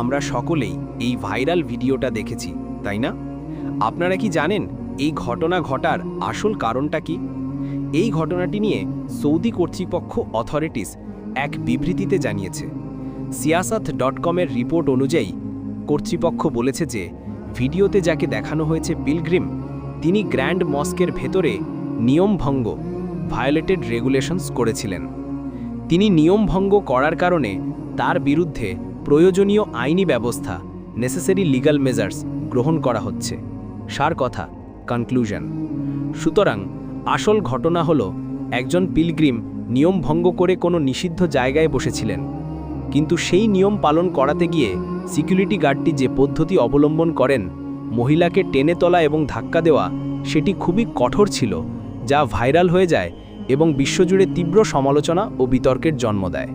আমরা সকলেই এই ভাইরাল ভিডিওটা দেখেছি, তাই না? আপনারা কি জানেন এই ঘটনা ঘটার আসল কারণটা কি? এই ঘটনাটি নিয়ে সৌদি কর্তৃপক্ষ অথরিটিস এক বিবৃতিতে জানিয়েছে। সিয়াসাত ডট কমের রিপোর্ট অনুযায়ী কর্তৃপক্ষ বলেছে যে ভিডিওতে যাকে দেখানো হয়েছে পিলগ্রিম, তিনি গ্র্যান্ড মস্কের ভেতরে নিয়মভঙ্গ ভায়োলেটেড রেগুলেশনস করেছিলেন। তিনি নিয়ম ভঙ্গ করার কারণে তার বিরুদ্ধে প্রয়োজনীয় আইনি ব্যবস্থা নেসেসারি লিগ্যাল মেজার্স গ্রহণ করা হচ্ছে। সার কথা কনক্লুশন সুতরাং, আসল ঘটনা হলো, একজন পিলগ্রিম নিয়ম ভঙ্গ করে কোনো নিষিদ্ধ জায়গায় বসেছিলেন। কিন্তু সেই নিয়ম পালন করাতে গিয়ে সিকিউরিটি গার্ডটি যে পদ্ধতি অবলম্বন করেন, মহিলাকে টেনে তোলা এবং ধাক্কা দেওয়া, সেটি খুবই কঠোর ছিল, যা ভাইরাল হয়ে যায় এবং বিশ্বজুড়ে তীব্র সমালোচনা ও বিতর্কের জন্ম দেয়।